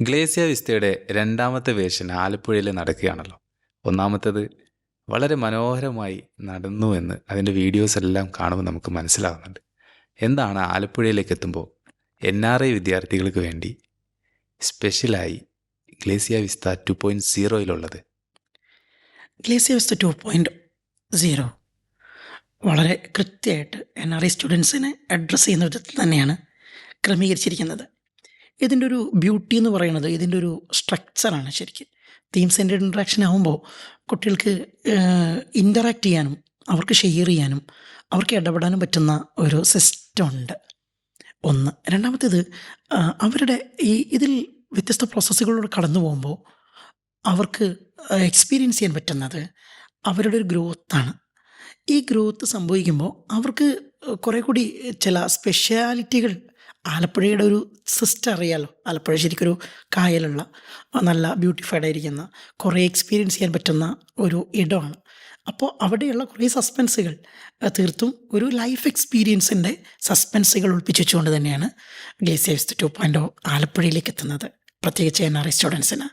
ഗ്ലേസിയ വിസ്തയുടെ രണ്ടാമത്തെ വേഷൻ ആലപ്പുഴയിൽ നടക്കുകയാണല്ലോ. ഒന്നാമത്തേത് വളരെ മനോഹരമായി നടന്നു എന്ന് അതിന്റെ വീഡിയോസ് എല്ലാം കാണുമ്പോൾ നമുക്ക് മനസ്സിലാകുന്നുണ്ട് എന്താണ് ആലപ്പുഴയിലേക്ക് എത്തുമ്പോൾ എൻ ആർ ഐ വിദ്യാർത്ഥികൾക്ക് വേണ്ടി സ്പെഷ്യലായി ഗ്ലേസിയ Vista two point സീറോയിലുള്ളത്? Glacia vista two point zero. വളരെ കൃത്യമായിട്ട് എൻ ആർ ഐ സ്റ്റുഡൻസിനെ അഡ്രസ്സ് ചെയ്യുന്ന വിധത്തിൽ തന്നെയാണ് ക്രമീകരിച്ചിരിക്കുന്നത്. ഇതിന്റെ ഒരു ബ്യൂട്ടി എന്ന് പറയുന്നത് ഇതിന്റെ ഒരു സ്ട്രക്ചറാണ് ശരിക്കും. തീം സെന്റേഡ് ഇൻട്രാക്ഷൻ ആകുമ്പോൾ കുട്ടികൾക്ക് ഇന്ററാക്റ്റ് ചെയ്യാനും അവർക്ക് ഷെയർ ചെയ്യാനും അവർക്ക് ഇടപെടാനും പറ്റുന്ന ഒരു സിസ്റ്റം ഉണ്ട്. ഒന്ന്. രണ്ടാമത്തേത് അവരുടെ ഈ ഇതിൽ വ്യത്യസ്ത പ്രോസസ്സുകളിലൂടെ കടന്നു പോകുമ്പോൾ അവർക്ക് എക്സ്പീരിയൻസ് ചെയ്യാൻ പറ്റുന്നത് അവരുടെ ഒരു ഗ്രോത്താണ് ഈ ഗ്രോത്ത് സംഭവിക്കുമ്പോൾ അവർക്ക് കുറേ കൂടി ചില സ്പെഷ്യാലിറ്റികൾ ആലപ്പുഴയുടെ ഒരു സിസ്റ്റർ അറിയാലോ? ആലപ്പുഴ ശരിക്കൊരു കായലുള്ള നല്ല ബ്യൂട്ടിഫൈഡ് ആയിരിക്കുന്ന കുറേ എക്സ്പീരിയൻസ് ചെയ്യാൻ പറ്റുന്ന ഒരു ഇടമാണ്. അപ്പോൾ അവിടെയുള്ള കുറേ സസ്പെൻസുകൾ തീർത്തും ഒരു ലൈഫ് എക്സ്പീരിയൻസിന്റെ സസ്പെൻസുകൾ ഒളിപ്പിച്ചുകൊണ്ട് തന്നെയാണ് ഗ്ലേസിയേഴ്സ് ടു പോയിന്റ് ആലപ്പുഴയിലേക്ക് എത്തുന്നത്. പ്രത്യേകിച്ച് എൻ ആർ ഐ സ്റ്റുഡൻസിന്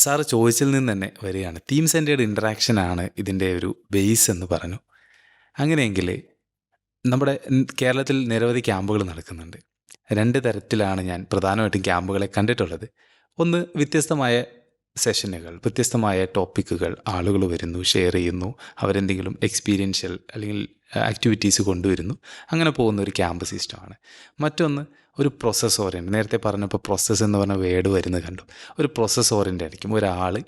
സാറ് ചോദിച്ചിൽ നിന്ന് തന്നെ വരികയാണ്. തീം സെന്റേഡ് ഇൻട്രാക്ഷൻ ആണ് ഇതിന്റെ ഒരു ബേസ് എന്ന് പറഞ്ഞു. അങ്ങനെയെങ്കിൽ നമ്മുടെ കേരളത്തിൽ നിരവധി ക്യാമ്പുകൾ നടക്കുന്നുണ്ട്. രണ്ട് തരത്തിലാണ് ഞാൻ പ്രധാനമായിട്ടും ക്യാമ്പുകളെ കണ്ടിട്ടുള്ളത്. ഒന്ന് വ്യത്യസ്തമായ സെഷനുകൾ വ്യത്യസ്തമായ ടോപ്പിക്കുകൾ ആളുകൾ വരുന്നു ഷെയർ ചെയ്യുന്നു അവരെന്തെങ്കിലും എക്സ്പീരിയൻഷ്യൽ അല്ലെങ്കിൽ ആക്ടിവിറ്റീസ് കൊണ്ടുവരുന്നു. അങ്ങനെ പോകുന്ന ഒരു ക്യാമ്പ് സിസ്റ്റമാണ്. മറ്റൊന്ന് ഒരു പ്രോസസ് ഓറിയന്റ് നേരത്തെ പറഞ്ഞപ്പോൾ പ്രോസസ്സ് എന്ന് പറഞ്ഞ വേർഡ് വരുന്നത് കണ്ടു. ഒരു പ്രോസസ് ഓറിയന്റ് ആയിരിക്കും. ഒരാൾ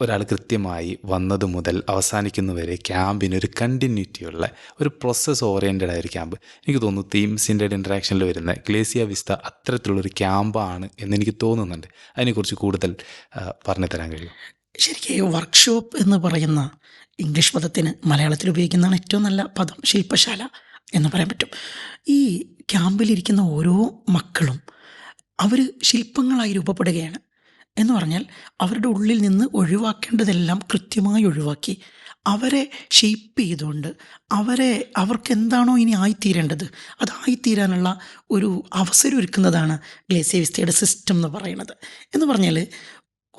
ഒരാൾ കൃത്യമായി വന്നത് മുതൽ അവസാനിക്കുന്നവരെ ക്യാമ്പിന് ഒരു കണ്ടിന്യൂറ്റി ഉള്ള ഒരു പ്രോസസ്സ് ഓറിയന്റഡ് ആയ ഒരു ക്യാമ്പ്. എനിക്ക് തോന്നുന്നു തീംസിന്റെ ഇൻട്രാക്ഷനിൽ വരുന്ന ഗ്ലേസിയ വിസ്ത അത്തരത്തിലുള്ളൊരു ക്യാമ്പാണ് എന്നെനിക്ക് തോന്നുന്നുണ്ട്. അതിനെക്കുറിച്ച് കൂടുതൽ പറഞ്ഞു തരാൻ കഴിയും. ശരിക്കും വർക്ക്ഷോപ്പ് എന്ന് പറയുന്ന ഇംഗ്ലീഷ് പദത്തിന് മലയാളത്തിൽ ഉപയോഗിക്കുന്നതാണ് ഏറ്റവും നല്ല പദം ശില്പശാല എന്ന് പറയാൻ പറ്റും. ഈ ക്യാമ്പിലിരിക്കുന്ന ഓരോ മക്കളും അവർ ശില്പങ്ങളായി രൂപപ്പെടുകയാണ്. എന്ന് പറഞ്ഞാൽ അവരുടെ ഉള്ളിൽ നിന്ന് ഒഴിവാക്കേണ്ടതെല്ലാം കൃത്യമായി ഒഴിവാക്കി അവരെ ഷെയ്പ്പ് ചെയ്തുകൊണ്ട് അവരെ അവർക്ക് എന്താണോ ഇനി ആയിത്തീരേണ്ടത് അതായിത്തീരാനുള്ള ഒരു അവസരം ഒരുക്കുന്നതാണ് ഗ്ലേസിയവിസ്തയുടെ സിസ്റ്റം എന്ന് പറയുന്നത്. എന്ന് പറഞ്ഞാൽ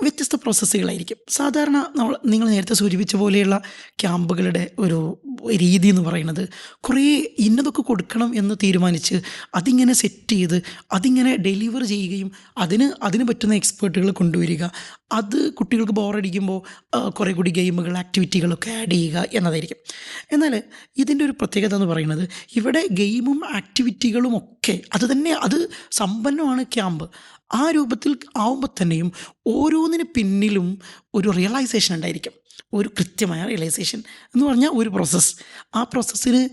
വ്യത്യസ്ത പ്രോസസ്സുകളായിരിക്കും സാധാരണ നമ്മൾ നിങ്ങൾ നേരത്തെ സൂചിപ്പിച്ച പോലെയുള്ള ക്യാമ്പുകളുടെ ഒരു രീതി എന്ന് പറയുന്നത് കുറേ ഇന്നതൊക്കെ കൊടുക്കണം എന്ന് തീരുമാനിച്ച് അതിങ്ങനെ സെറ്റ് ചെയ്ത് അതിങ്ങനെ ഡെലിവർ ചെയ്യുകയും അതിന് അതിന് പറ്റുന്ന എക്സ്പേർട്ടുകൾ കൊണ്ടുവരിക. അത് കുട്ടികൾക്ക് ബോറടിക്കുമ്പോൾ കുറേ കൂടി ഗെയിമുകൾ ആക്ടിവിറ്റികളൊക്കെ ആഡ് ചെയ്യുക എന്നതായിരിക്കും. എന്നാൽ ഇതിന്റെ ഒരു പ്രത്യേകത എന്ന് പറയുന്നത് ഇവിടെ ഗെയിമും ആക്ടിവിറ്റികളും ഒക്കെ അത് തന്നെ അത് സമ്പന്നമാണ് ക്യാമ്പ്. ആ രൂപത്തിൽ ആവുമ്പോൾ തന്നെയും ഓരോന്നിന് പിന്നിലും ഒരു റിയലൈസേഷൻ ഉണ്ടായിരിക്കും. ഒരു കൃത്യമായ റിയലൈസേഷൻ എന്ന് പറഞ്ഞാൽ ഒരു പ്രോസസ്സ് ആ പ്രോസസ്സിന്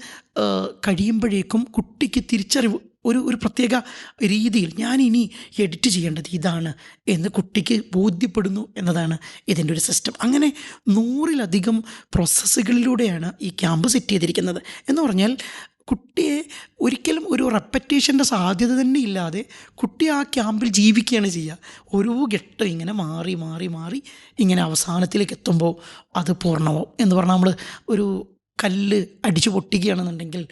കഴിയുമ്പോഴേക്കും കുട്ടിക്ക് തിരിച്ചറിവ് ഒരു ഒരു പ്രത്യേക രീതിയിൽ ഞാൻ ഇനി എഡിറ്റ് ചെയ്യേണ്ടത് ഇതാണ് എന്ന് കുട്ടിക്ക് ബോധ്യപ്പെടുന്നു എന്നതാണ് ഇതിന്റെ ഒരു സിസ്റ്റം അങ്ങനെ നൂറിലധികം പ്രോസസ്സുകളിലൂടെയാണ് ഈ ക്യാമ്പ് സെറ്റ് ചെയ്തിരിക്കുന്നത്. എന്ന് പറഞ്ഞാൽ കുട്ടിയെ ഒരിക്കലും ഒരു റെപ്പറ്റേഷന്റെ സാധ്യത തന്നെ ഇല്ലാതെ കുട്ടി ആ ക്യാമ്പിൽ ജീവിക്കുകയാണ് ചെയ്യുക. ഓരോ ഘട്ടം ഇങ്ങനെ മാറി മാറി മാറി ഇങ്ങനെ അവസാനത്തിലേക്ക് എത്തുമ്പോൾ അത് പൂർണമാവും എന്ന് പറഞ്ഞാൽ നമ്മൾ ഒരു കല്ല് അടിച്ച് പൊട്ടിക്കുകയാണെന്നുണ്ടെങ്കിൽ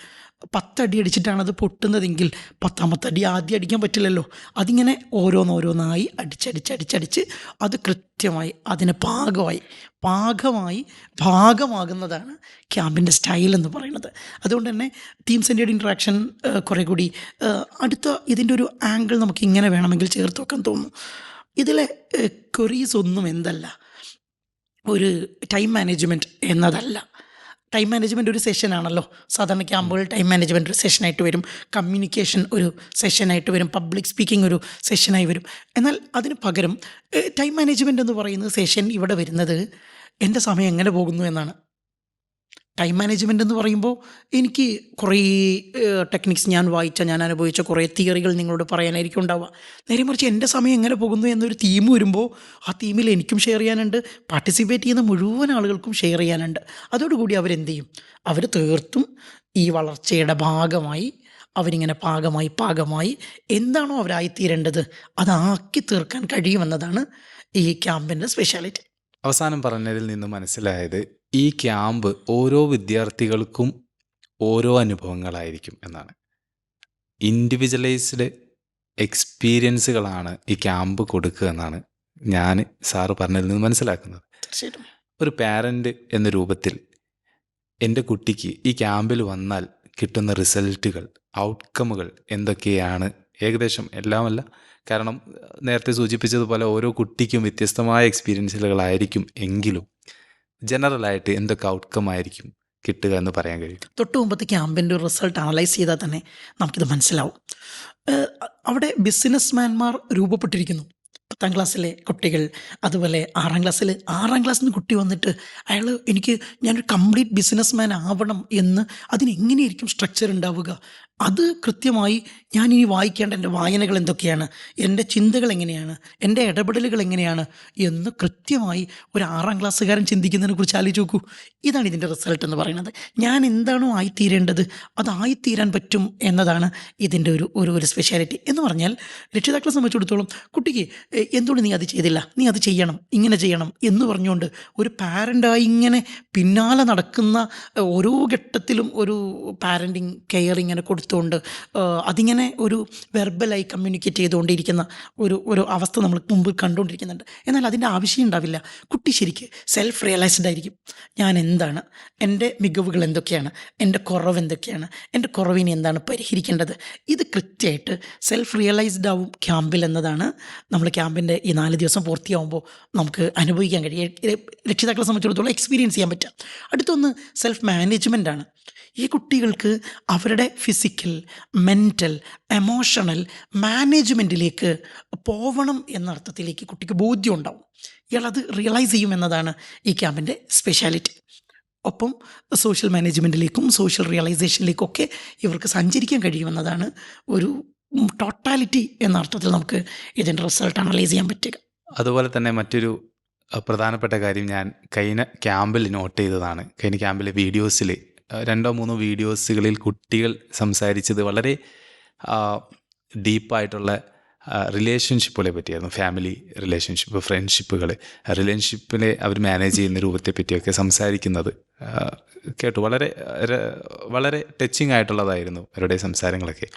പത്തടി അടിച്ചിട്ടാണ് അത് പൊട്ടുന്നതെങ്കിൽ പത്താമത്തെ അടി ആദ്യം അടിക്കാൻ പറ്റില്ലല്ലോ. അതിങ്ങനെ ഓരോന്നോരോന്നായി അടിച്ചടിച്ചടിച്ചടിച്ച് അത് കൃത്യമായി അതിന് പാകമായി പാകമായി ഭാഗമാകുന്നതാണ് ക്യാമ്പിന്റെ സ്റ്റൈൽ എന്ന് പറയുന്നത്. അതുകൊണ്ട് തന്നെ ടീം സെന്റേഡ് ഇൻട്രാക്ഷൻ കുറേ കൂടി അടുത്ത ഇതിന്റെ ഒരു ആംഗിൾ നമുക്ക് ഇങ്ങനെ വേണമെങ്കിൽ ചേർത്ത് വെക്കാൻ തോന്നുന്നു. ഇതിലെ ക്വറീസ് ഒന്നും എന്തല്ല. ഒരു ടൈം മാനേജ്മെന്റ് എന്നതല്ല. ടൈം മാനേജ്മെന്റ് ഒരു സെഷനാണല്ലോ സാധാരണ ക്യാമ്പുകൾ ടൈം മാനേജ്മെന്റ് ഒരു സെഷനായിട്ട് വരും. കമ്മ്യൂണിക്കേഷൻ ഒരു സെഷനായിട്ട് വരും. പബ്ലിക് സ്പീക്കിംഗ് ഒരു സെഷനായി വരും. എന്നാൽ അതിന് പകരം ടൈം മാനേജ്മെന്റ് എന്ന് പറയുന്ന സെഷൻ ഇവിടെ വരുന്നത് എന്റെ സമയം എങ്ങനെ പോകുന്നു എന്നാണ്. ടൈം മാനേജ്മെന്റ് എന്ന് പറയുമ്പോൾ എനിക്ക് കുറേ ടെക്നിക്സ് ഞാൻ വായിച്ച ഞാൻ അനുഭവിച്ച കുറേ തിയറികൾ നിങ്ങളോട് പറയാനായിരിക്കും ഉണ്ടാവുക. നേരെ മറിച്ച് എന്റെ സമയം എങ്ങനെ പോകുന്നു എന്നൊരു തീം വരുമ്പോൾ ആ തീമിൽ എനിക്കും ഷെയർ ചെയ്യാനുണ്ട്. പാർട്ടിസിപ്പേറ്റ് ചെയ്യുന്ന മുഴുവൻ ആളുകൾക്കും ഷെയർ ചെയ്യാനുണ്ട്. അതോടുകൂടി അവരെന്ത് ചെയ്യും? അവർ തീർത്തും ഈ വളർച്ചയുടെ ഭാഗമായി അവരിങ്ങനെ പാകമായി പാകമായി എന്താണോ അവരായിത്തീരേണ്ടത് അതാക്കി തീർക്കാൻ കഴിയുമെന്നതാണ് ഈ ക്യാമ്പിന്റെ സ്പെഷ്യാലിറ്റി അവസാനം പറഞ്ഞതിൽ നിന്ന് മനസ്സിലായത് ഈ ക്യാമ്പ് ഓരോ വിദ്യാർത്ഥികൾക്കും ഓരോ അനുഭവങ്ങളായിരിക്കും എന്നാണ്. ഇൻഡിവിജ്വലൈസ്ഡ് എക്സ്പീരിയൻസുകളാണ് ഈ ക്യാമ്പ് കൊടുക്കുക എന്നാണ് ഞാൻ സാറ് പറഞ്ഞതിൽ നിന്ന് മനസ്സിലാക്കുന്നത്. തീർച്ചയായിട്ടും. ഒരു പാരന്റ് എന്ന രൂപത്തിൽ എന്റെ കുട്ടിക്ക് ഈ ക്യാമ്പിൽ വന്നാൽ കിട്ടുന്ന റിസൾട്ടുകൾ ഔട്ട്കമുകൾ എന്തൊക്കെയാണ്? ഏകദേശം എല്ലാമല്ല. കാരണം നേരത്തെ സൂചിപ്പിച്ചതുപോലെ ഓരോ കുട്ടിക്കും വ്യത്യസ്തമായ എക്സ്പീരിയൻസുകളായിരിക്കും എങ്കിലും ജനറലായിട്ട് എന്തൊക്കെ ഔട്ട്കം ആയിരിക്കും കിട്ടുക എന്ന് പറയാൻ കഴിയും? തൊട്ട് മുമ്പത്തെ ക്യാമ്പിന്റെ റിസൾട്ട് അനലൈസ് ചെയ്താൽ തന്നെ നമുക്കിത് മനസ്സിലാവും. അവിടെ ബിസിനസ്മാൻമാർ രൂപപ്പെട്ടിരിക്കുന്നു. പത്താം ക്ലാസ്സിലെ കുട്ടികൾ അതുപോലെ ആറാം ക്ലാസ്സിൽ ആറാം ക്ലാസ്സിൽ നിന്ന് കുട്ടി വന്നിട്ട് അയാൾ എനിക്ക് ഞാനൊരു കംപ്ലീറ്റ് ബിസിനസ്മാൻ ആവണം എന്ന് അതിനെങ്ങനെയായിരിക്കും സ്ട്രക്ചർ ഉണ്ടാവുക? അത് കൃത്യമായി ഞാൻ ഇനി വായിക്കേണ്ട എന്റെ വായനകൾ എന്തൊക്കെയാണ്? എന്റെ ചിന്തകൾ എങ്ങനെയാണ്? എന്റെ ഇടപെടലുകൾ എങ്ങനെയാണ്? എന്ന് കൃത്യമായി ഒരു ആറാം ക്ലാസ്സുകാരൻ ചിന്തിക്കുന്നതിനെ കുറിച്ച് ആലോചിച്ച് നോക്കൂ. ഇതാണ് ഇതിന്റെ റിസൾട്ട് എന്ന് പറയുന്നത്. ഞാൻ എന്താണോ ആയിത്തീരേണ്ടത് അതായിത്തീരാൻ പറ്റും എന്നതാണ് ഇതിന്റെ ഒരു ഒരു ഒരു സ്പെഷ്യാലിറ്റി എന്ന് പറഞ്ഞാൽ രക്ഷിതാക്കളെ സംബന്ധിച്ചിടത്തോളം കുട്ടിക്ക് എന്തുകൊണ്ട് നീ അത് ചെയ്തില്ല? നീ അത് ചെയ്യണം ഇങ്ങനെ ചെയ്യണം എന്ന് പറഞ്ഞുകൊണ്ട് ഒരു പാരന്റായി ഇങ്ങനെ പിന്നാലെ നടക്കുന്ന ഓരോ ഘട്ടത്തിലും ഒരു പാരന്റിങ് കെയർ ഇങ്ങനെ കൊടുത്തുകൊണ്ട് ആ, അതിങ്ങനെ ഒരു വെർബലായി കമ്മ്യൂണിക്കേറ്റ് ചെയ്തുകൊണ്ടിരിക്കുന്ന ഒരു ഒരു അവസ്ഥ നമ്മൾ മുമ്പ് കണ്ടുകൊണ്ടിരിക്കുന്നുണ്ട്. എന്നാൽ അതിന്റെ ആവശ്യം ഉണ്ടാവില്ല. കുട്ടി ശരിക്ക് സെൽഫ് റിയലൈസ്ഡ് ആയിരിക്കും. ഞാൻ എന്താണ്? എന്റെ മികവുകൾ എന്തൊക്കെയാണ്? എന്റെ കുറവ് എന്തൊക്കെയാണ്? എന്റെ കുറവിനെ എന്താണ് പരിഹരിക്കേണ്ടത്? ഇത് കൃത്യമായിട്ട് സെൽഫ് റിയലൈസ്ഡ് ആവും ക്യാമ്പിൽ എന്നതാണ് നമ്മൾ ക്യാമ്പിന്റെ ഈ നാല് ദിവസം പൂർത്തിയാവുമ്പോൾ നമുക്ക് അനുഭവിക്കാൻ കഴിയും രക്ഷിതാക്കളെ സംബന്ധിച്ചിടത്തോളം എക്സ്പീരിയൻസ് ചെയ്യാൻ പറ്റുക. അടുത്തൊന്ന് സെൽഫ് മാനേജ്മെന്റ് ആണ്. ഈ കുട്ടികൾക്ക് അവരുടെ ഫിസിക്കൽ മെന്റൽ എമോഷണൽ മാനേജ്മെന്റിലേക്ക് പോവണം എന്നർത്ഥത്തിലേക്ക് കുട്ടിക്ക് ബോധ്യം ഉണ്ടാവും ഇയാളത് റിയലൈസ് ചെയ്യുമെന്നതാണ് ഈ ക്യാമ്പിന്റെ സ്പെഷ്യാലിറ്റി ഒപ്പം സോഷ്യൽ മാനേജ്മെന്റിലേക്കും സോഷ്യൽ റിയലൈസേഷനിലേക്കും ഒക്കെ ഇവർക്ക് സഞ്ചരിക്കാൻ കഴിയുമെന്നതാണ് ഒരു ടോട്ടാലിറ്റി എന്ന അർത്ഥത്തിൽ നമുക്ക് ഇതിന്റെ റിസൾട്ട് അനലൈസ് ചെയ്യാൻ പറ്റുക. അതുപോലെ തന്നെ മറ്റൊരു പ്രധാനപ്പെട്ട കാര്യം ഞാൻ കഴിഞ്ഞ ക്യാമ്പിൽ നോട്ട് ചെയ്തതാണ്. കഴിഞ്ഞ ക്യാമ്പിലെ വീഡിയോസിൽ രണ്ടോ മൂന്നോ വീഡിയോസുകളിൽ കുട്ടികൾ സംസാരിച്ചത് വളരെ ഡീപ്പായിട്ടുള്ള റിലേഷൻഷിപ്പുകളെ പറ്റിയായിരുന്നു. ഫാമിലി റിലേഷൻഷിപ്പ് ഫ്രണ്ട്ഷിപ്പുകൾ റിലേഷൻഷിപ്പിനെ അവർ മാനേജ് ചെയ്യുന്ന രൂപത്തെ പറ്റിയൊക്കെ സംസാരിക്കുന്നത് കേട്ടു. വളരെ വളരെ ടച്ചിങ് ആയിട്ടുള്ളതായിരുന്നു അവരുടെ സംസാരങ്ങളൊക്കെ.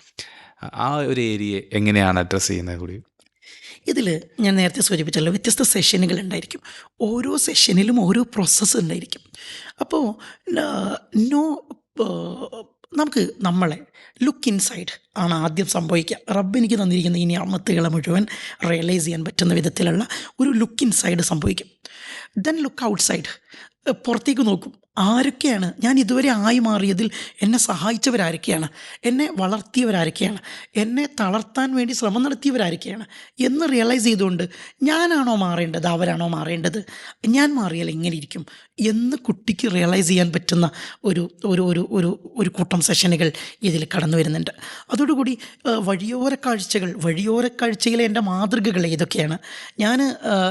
ആ ഒരു ഏരിയയെ എങ്ങനെയാണ് അഡ്രസ്സ് ചെയ്യുന്നത് കൂടി? ഇതിൽ ഞാൻ നേരത്തെ സൂചിപ്പിച്ചല്ലോ വ്യത്യസ്ത സെഷനുകൾ ഉണ്ടായിരിക്കും. ഓരോ സെഷനിലും ഓരോ പ്രോസസ്സ് ഉണ്ടായിരിക്കും. അപ്പോൾ നോ നമുക്ക് നമ്മളെ ലുക്ക് ഇൻസൈഡ് ആണ് ആദ്യം സംഭവിക്കുക. റബ്ബ് എനിക്ക് തന്നിരിക്കുന്ന ഈ അമ്മത്തുകളെ മുഴുവൻ റിയലൈസ് ചെയ്യാൻ പറ്റുന്ന വിധത്തിലുള്ള ഒരു ലുക്ക് ഇൻസൈഡ് സംഭവിക്കും. ദെൻ ലുക്ക് ഔട്ട്സൈഡ് പുറത്തേക്ക് നോക്കും. ആരൊക്കെയാണ്? ഞാൻ ഇതുവരെ ആയി മാറിയതിൽ എന്നെ സഹായിച്ചവരാരൊക്കെയാണ്? എന്നെ വളർത്തിയവരാരൊക്കെയാണ്? എന്നെ തളർത്താൻ വേണ്ടി ശ്രമം നടത്തിയവരാരൊക്കെയാണ്? എന്ന് റിയലൈസ് ചെയ്തുകൊണ്ട് ഞാനാണോ മാറേണ്ടത്? അവരാണോ മാറേണ്ടത്? ഞാൻ മാറിയാൽ എങ്ങനെ ഇരിക്കും? എന്ന് കുട്ടിക്ക് റിയലൈസ് ചെയ്യാൻ പറ്റുന്ന ഒരു ഒരു ഒരു ഒരു ഒരു കൂട്ടം സെഷനുകൾ ഇതിൽ കടന്നു വരുന്നുണ്ട്. അതോടുകൂടി വഴിയോര കാഴ്ചകൾ വഴിയോര കാഴ്ചയിലെ എന്റെ മാതൃകകൾ ഏതൊക്കെയാണ്? ഞാൻ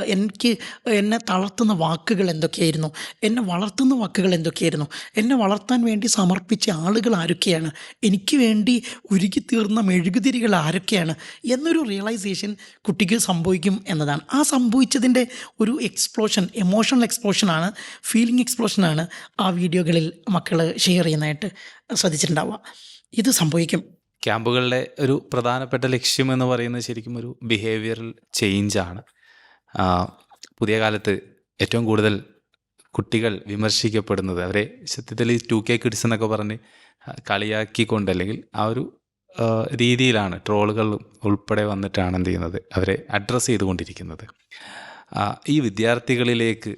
എനിക്ക് എന്നെ തളർത്തുന്ന വാക്കുകൾ എന്തൊക്കെയായിരുന്നു? എന്നെ വളർത്തുന്ന വാക്കുകൾ എന്തൊക്കെയായിരുന്നു? എന്നെ വളർത്താൻ വേണ്ടി സമർപ്പിച്ച ആളുകൾ ആരൊക്കെയാണ്? എനിക്ക് വേണ്ടി ഉരുകി തീർന്ന മെഴുകുതിരികൾ ആരൊക്കെയാണ്? എന്നൊരു റിയലൈസേഷൻ കുട്ടിക്ക് സംഭവിക്കും എന്നതാണ്. ആ സംഭവിച്ചതിന്റെ ഒരു എക്സ്പ്ലോഷൻ എമോഷണൽ എക്സ്പ്ലോഷനാണ് ഫീലിംഗ് എക്സ്പ്ലോഷനാണ് ആ വീഡിയോകളിൽ മക്കൾ ഷെയർ ചെയ്യുന്നതായിട്ട് ശ്രദ്ധിച്ചിട്ടുണ്ടാവുക. ഇത് സംഭവിക്കും. ക്യാമ്പുകളുടെ ഒരു പ്രധാനപ്പെട്ട ലക്ഷ്യം എന്ന് പറയുന്നത് ശരിക്കും ഒരു ബിഹേവിയറൽ ചേഞ്ചാണ് പുതിയ കാലത്ത് ഏറ്റവും കൂടുതൽ കുട്ടികൾ വിമർശിക്കപ്പെടുന്നത് അവരെ സത്യത്തിൽ ടു കെ കിഡ്സ് എന്നൊക്കെ പറഞ്ഞ് കളിയാക്കിക്കൊണ്ട് അല്ലെങ്കിൽ ആ ഒരു രീതിയിലാണ് ട്രോളുകൾ ഉൾപ്പെടെ വന്നിട്ടാണ് എന്ത് ചെയ്യുന്നത് അവരെ അഡ്രസ്സ് ചെയ്തുകൊണ്ടിരിക്കുന്നത്. ഈ വിദ്യാർത്ഥികളിലേക്ക്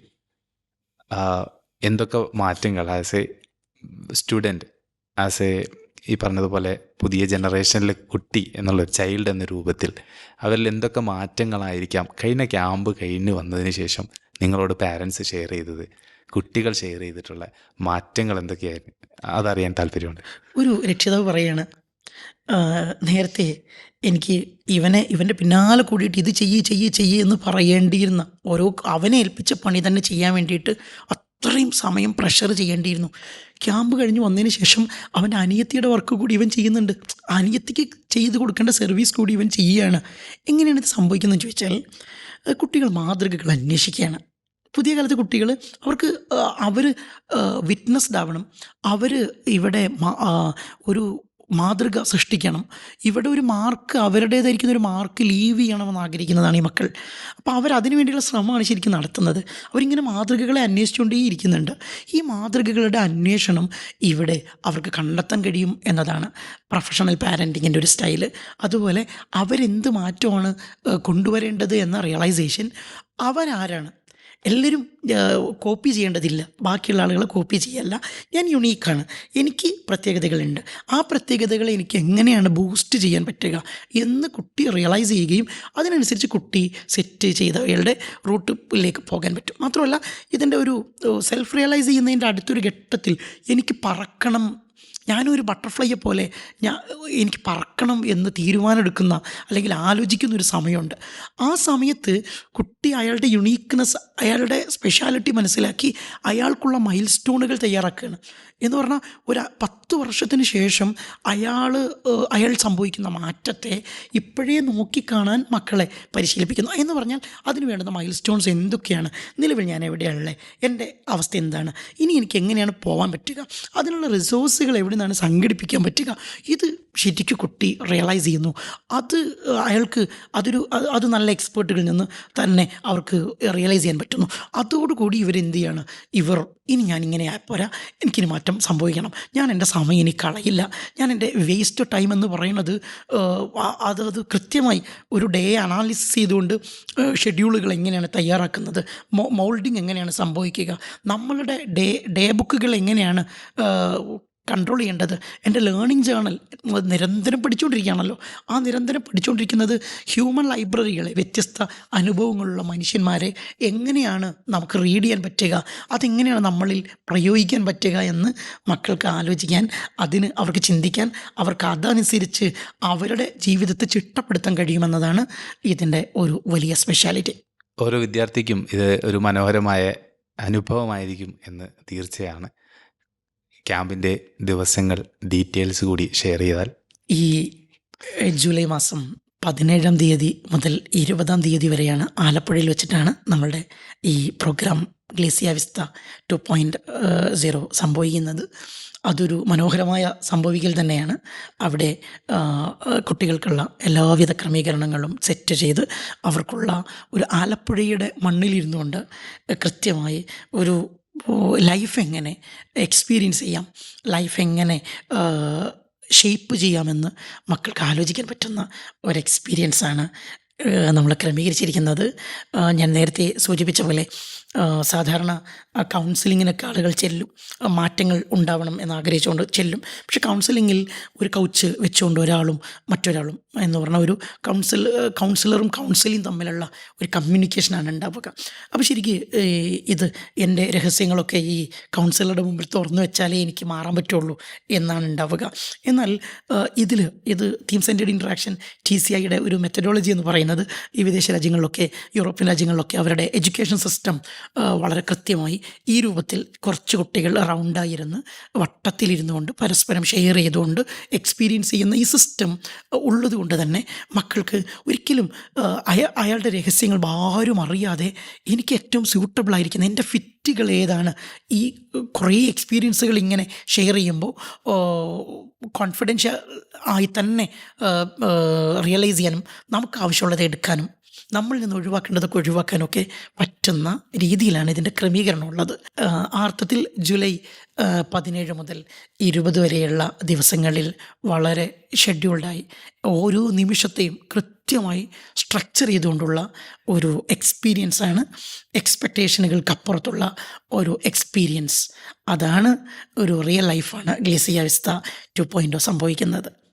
എന്തൊക്കെ മാറ്റങ്ങൾ as a student as a ഈ പറഞ്ഞതുപോലെ പുതിയ ജനറേഷനിലെ കുട്ടി എന്നുള്ള ചൈൽഡ് എന്ന രൂപത്തിൽ അവരിൽ എന്തൊക്കെ മാറ്റങ്ങളായിരിക്കാം? കഴിഞ്ഞ ക്യാമ്പ് കഴിഞ്ഞ് വന്നതിന് ശേഷം നിങ്ങളോട് പാരൻസ് ഷെയർ ചെയ്തത് കുട്ടികൾ ഷെയർ ചെയ്തിട്ടുള്ള മാറ്റങ്ങൾ എന്തൊക്കെയായിരുന്നു? അതറിയാൻ താല്പര്യമുണ്ട്. ഒരു രക്ഷിതാവ് പറയാണ് "ആ, നേരത്തെ എനിക്ക് ഇവനെ ഇവന്റെ പിന്നാലെ കൂടിയിട്ട് ഇത് ചെയ്യ് ചെയ്യ് ചെയ്യ് എന്ന് പറയേണ്ടിയിരുന്ന ഓരോ അവനെ ഏൽപ്പിച്ച പണി തന്നെ ചെയ്യാൻ വേണ്ടിയിട്ട് അത്രയും സമയം പ്രഷർ ചെയ്യേണ്ടിയിരുന്നു. ക്യാമ്പ് കഴിഞ്ഞ് വന്നതിന് ശേഷം അവന്റെ അനിയത്തിയുടെ വർക്ക് കൂടി ഇവൻ ചെയ്യുന്നുണ്ട്. അനിയത്തിക്ക് ചെയ്ത് കൊടുക്കേണ്ട സർവീസ് കൂടി ഇവൻ ചെയ്യുകയാണ്. എങ്ങനെയാണ് ഇത് സംഭവിക്കുന്നതെന്ന് ചോദിച്ചാൽ കുട്ടികൾ മാതൃകകൾ അന്വേഷിക്കുകയാണ്. പുതിയ കാലത്തെ കുട്ടികൾ അവർക്ക് അവർ വിറ്റ്നസ്ഡ് ആവണം. അവർ ഇവിടെ ഒരു മാതൃക സൃഷ്ടിക്കണം. ഇവിടെ ഒരു മാർക്ക് അവരുടേതായിരിക്കുന്ന ഒരു മാർക്ക് ലീവ് ചെയ്യണമെന്ന് ആഗ്രഹിക്കുന്നതാണ് ഈ മക്കൾ. അപ്പോൾ അവർ അതിനു വേണ്ടിയുള്ള ശ്രമമാണ് ശരിക്കും നടത്തുന്നത്. അവരിങ്ങനെ മാതൃകകളെ അന്വേഷിച്ചുകൊണ്ടേ ഇരിക്കുന്നുണ്ട്. ഈ മാതൃകകളുടെ അന്വേഷണം ഇവിടെ അവർക്ക് കണ്ടെത്താൻ കഴിയും എന്നതാണ് പ്രൊഫഷണൽ പാരന്റിങ്ങിന്റെ ഒരു സ്റ്റൈൽ. അതുപോലെ അവരെന്ത് മാറ്റമാണ് കൊണ്ടുവരേണ്ടത് എന്ന റിയലൈസേഷൻ അവരാരാണ് എല്ലാവരും കോപ്പി ചെയ്യേണ്ടതില്ല. ബാക്കിയുള്ള ആളുകളെ കോപ്പി ചെയ്യല്ല. ഞാൻ യുണീക്കാണ് എനിക്ക് പ്രത്യേകതകളുണ്ട്. ആ പ്രത്യേകതകളെ എനിക്ക് എങ്ങനെയാണ് ബൂസ്റ്റ് ചെയ്യാൻ പറ്റുക എന്ന് കുട്ടി റിയലൈസ് ചെയ്യുകയും അതിനനുസരിച്ച് കുട്ടി സെറ്റ് ചെയ്ത അയാളുടെ റൂട്ടിലേക്ക് പോകാൻ പറ്റും. മാത്രമല്ല ഇതിന്റെ ഒരു സെൽഫ് റിയലൈസ് ചെയ്യുന്നതിന്റെ അടുത്തൊരു ഘട്ടത്തിൽ എനിക്ക് പറക്കണം ഞാനൊരു ബട്ടർഫ്ലൈയെ പോലെ ഞാൻ എനിക്ക് പറക്കണം എന്ന് തീരുമാനമെടുക്കുന്ന അല്ലെങ്കിൽ ആലോചിക്കുന്ന ഒരു സമയമുണ്ട്. ആ സമയത്ത് കുട്ടി അയാളുടെ യുണീക്ക്നെസ് അയാളുടെ സ്പെഷ്യാലിറ്റി മനസ്സിലാക്കി അയാൾക്കുള്ള മൈൽ സ്റ്റോണുകൾ തയ്യാറാക്കുകയാണ്. എന്ന് പറഞ്ഞാൽ ഒരു പത്ത് വർഷത്തിന് ശേഷം അയാൾ അയാൾ സംഭവിക്കുന്ന മാറ്റത്തെ ഇപ്പോഴേ നോക്കിക്കാണാൻ മക്കളെ പരിശീലിപ്പിക്കുന്നു. എന്ന് പറഞ്ഞാൽ അതിന് വേണ്ടുന്ന മൈൽ സ്റ്റോൺസ് എന്തൊക്കെയാണ്? നിലവിൽ ഞാൻ എവിടെയാണുള്ളത്? എന്റെ അവസ്ഥ എന്താണ്? ഇനി എനിക്ക് എങ്ങനെയാണ് പോകാൻ പറ്റുക? അതിനുള്ള റിസോഴ്സുകൾ എവിടെ നിന്നാണ് സംഘടിപ്പിക്കാൻ പറ്റുക. ഇത് ശരിക്കും കുട്ടി റിയലൈസ് ചെയ്യുന്നു. അത് അയാൾക്ക് അതൊരു അത് നല്ല എക്സ്പേർട്ടുകളിൽ നിന്ന് തന്നെ അവർക്ക് റിയലൈസ് ചെയ്യാൻ പറ്റുന്നു. അതോടുകൂടി ഇവരെന്ത് ചെയ്യാണ്? ഇവർ ഇനി ഞാനിങ്ങനെ പോരാ. എനിക്കിനി മാറ്റം സംഭവിക്കണം. ഞാൻ എന്റെ സമയം ഇനി കളയില്ല. ഞാൻ എന്റെ വേസ്റ്റ് ടൈം എന്ന് പറയുന്നത് അത് അത് കൃത്യമായി ഒരു ഡേ അനാലിസിസ് ചെയ്തുകൊണ്ട് ഷെഡ്യൂളുകൾ എങ്ങനെയാണ് തയ്യാറാക്കുന്നത്? മോൾഡിങ് എങ്ങനെയാണ് സംഭവിക്കുക? നമ്മളുടെ ഡേ ഡേ ബുക്കുകൾ എങ്ങനെയാണ് കൺട്രോൾ ചെയ്യേണ്ടത്. എന്റെ ലേണിംഗ് ജേണൽ നിരന്തരം പഠിച്ചുകൊണ്ടിരിക്കുകയാണല്ലോ ആ നിരന്തരം പഠിച്ചുകൊണ്ടിരിക്കുന്നത് ഹ്യൂമൻ ലൈബ്രറികളെ വ്യത്യസ്ത അനുഭവങ്ങളുള്ള മനുഷ്യന്മാരെ എങ്ങനെയാണ് നമുക്ക് റീഡ് ചെയ്യാൻ പറ്റുക? അതെങ്ങനെയാണ് നമ്മളിൽ പ്രയോഗിക്കാൻ പറ്റുക എന്ന് മക്കൾക്ക് ആലോചിക്കാൻ അതിന് അവർക്ക് ചിന്തിക്കാൻ അവർക്ക് അതനുസരിച്ച് അവരുടെ ജീവിതത്തെ ചിട്ടപ്പെടുത്താൻ കഴിയുമെന്നതാണ് ഇതിന്റെ ഒരു വലിയ സ്പെഷ്യാലിറ്റി ഓരോ വിദ്യാർത്ഥിക്കും ഇത് ഒരു മനോഹരമായ അനുഭവമായിരിക്കും എന്ന് തീർച്ചയാണ്. ക്യാമ്പിന്റെ ദിവസങ്ങൾ ഡീറ്റെയിൽസ് കൂടി ഷെയർ ചെയ്താൽ? ഈ ജൂലൈ മാസം പതിനേഴാം തീയതി മുതൽ ഇരുപതാം തീയതി വരെയാണ് ആലപ്പുഴയിൽ വെച്ചിട്ടാണ് നമ്മളുടെ ഈ program glacia vista two point zero സംഭവിക്കുന്നത്. അതൊരു മനോഹരമായ സംഭവിക്കൽ തന്നെയാണ്. അവിടെ കുട്ടികൾക്കുള്ള എല്ലാവിധ ക്രമീകരണങ്ങളും സെറ്റ് ചെയ്ത് അവർക്കുള്ള ഒരു ആലപ്പുഴയുടെ മണ്ണിലിരുന്നുകൊണ്ട് കൃത്യമായി ഒരു ലൈഫ് എങ്ങനെ എക്സ്പീരിയൻസ് ചെയ്യാം? ലൈഫ് എങ്ങനെ ഷേപ്പ് ചെയ്യാമെന്ന് മക്കൾക്ക് ആലോചിക്കാൻ പറ്റുന്ന ഒരു എക്സ്പീരിയൻസാണ് നമ്മൾ ക്രമീകരിച്ചിരിക്കുന്നത്. ഞാൻ നേരത്തെ സൂചിപ്പിച്ച പോലെ സാധാരണ കൗൺസിലിങ്ങിനൊക്കെ ആളുകൾ ചെല്ലും. മാറ്റങ്ങൾ ഉണ്ടാവണം എന്ന് ആഗ്രഹിച്ചുകൊണ്ട് ചെല്ലും. പക്ഷെ കൗൺസിലിങ്ങിൽ ഒരു കൗച്ച് വെച്ചുകൊണ്ട് ഒരാളും മറ്റൊരാളും എന്ന് പറഞ്ഞാൽ ഒരു കൗൺസിൽ കൗൺസിലറും കൗൺസിലിയും തമ്മിലുള്ള ഒരു കമ്മ്യൂണിക്കേഷനാണ് ഉണ്ടാവുക. അപ്പോൾ ശരിക്ക് ഇത് എന്റെ രഹസ്യങ്ങളൊക്കെ ഈ കൗൺസിലറുടെ മുമ്പിൽ തുറന്നു വെച്ചാലേ എനിക്ക് മാറാൻ പറ്റുള്ളൂ എന്നാണ് ഉണ്ടാവുക. എന്നാൽ ഇതിൽ ഇത് theme centred interaction T C ഐയുടെ ഒരു മെത്തഡോളജി എന്ന് പറയുന്നത് ഈ വിദേശ രാജ്യങ്ങളിലൊക്കെ യൂറോപ്യൻ രാജ്യങ്ങളിലൊക്കെ അവരുടെ എഡ്യൂക്കേഷൻ സിസ്റ്റം വളരെ കൃത്യമായി ഈ രൂപത്തിൽ കുറച്ച് കുട്ടികൾ റൗണ്ടായിരുന്ന് വട്ടത്തിലിരുന്നു കൊണ്ട് പരസ്പരം ഷെയർ ചെയ്തുകൊണ്ട് എക്സ്പീരിയൻസ് ചെയ്യുന്ന ഈ സിസ്റ്റം ഉള്ളതുകൊണ്ട് തന്നെ മക്കൾക്ക് ഒരിക്കലും അയാളുടെ രഹസ്യങ്ങൾ ആരും അറിയാതെ എനിക്ക് ഏറ്റവും സ്യൂട്ടബിൾ ആയിരിക്കുന്ന എന്റെ ഫിറ്റുകൾ ഏതാണ് ഈ കുറേ എക്സ്പീരിയൻസുകൾ ഇങ്ങനെ ഷെയർ ചെയ്യുമ്പോൾ കോൺഫിഡൻഷ്യൽ ആയി തന്നെ റിയലൈസ് ചെയ്യാനും നമുക്ക് ആവശ്യമുള്ളത് എടുക്കാനും നമ്മളിൽ നിന്ന് ഒഴിവാക്കേണ്ടതൊക്കെ ഒഴിവാക്കാനൊക്കെ പറ്റുന്ന രീതിയിലാണ് ഇതിന്റെ ക്രമീകരണം ഉള്ളത്. ആ, ആ അർത്ഥത്തിൽ ജൂലൈ പതിനേഴ് മുതൽ ഇരുപത് വരെയുള്ള ദിവസങ്ങളിൽ വളരെ ഷെഡ്യൂൾഡായി ഓരോ നിമിഷത്തെയും കൃത്യമായി സ്ട്രക്ചർ ചെയ്തുകൊണ്ടുള്ള ഒരു എക്സ്പീരിയൻസ് ആണ്. എക്സ്പെക്റ്റേഷനുകൾക്കപ്പുറത്തുള്ള ഒരു എക്സ്പീരിയൻസ് അതാണ് ഒരു റിയൽ ലൈഫാണ് ഗ്ലേസിയ വിസ്ത ടു പോയിന്റോ സംഭവിക്കുന്നത്.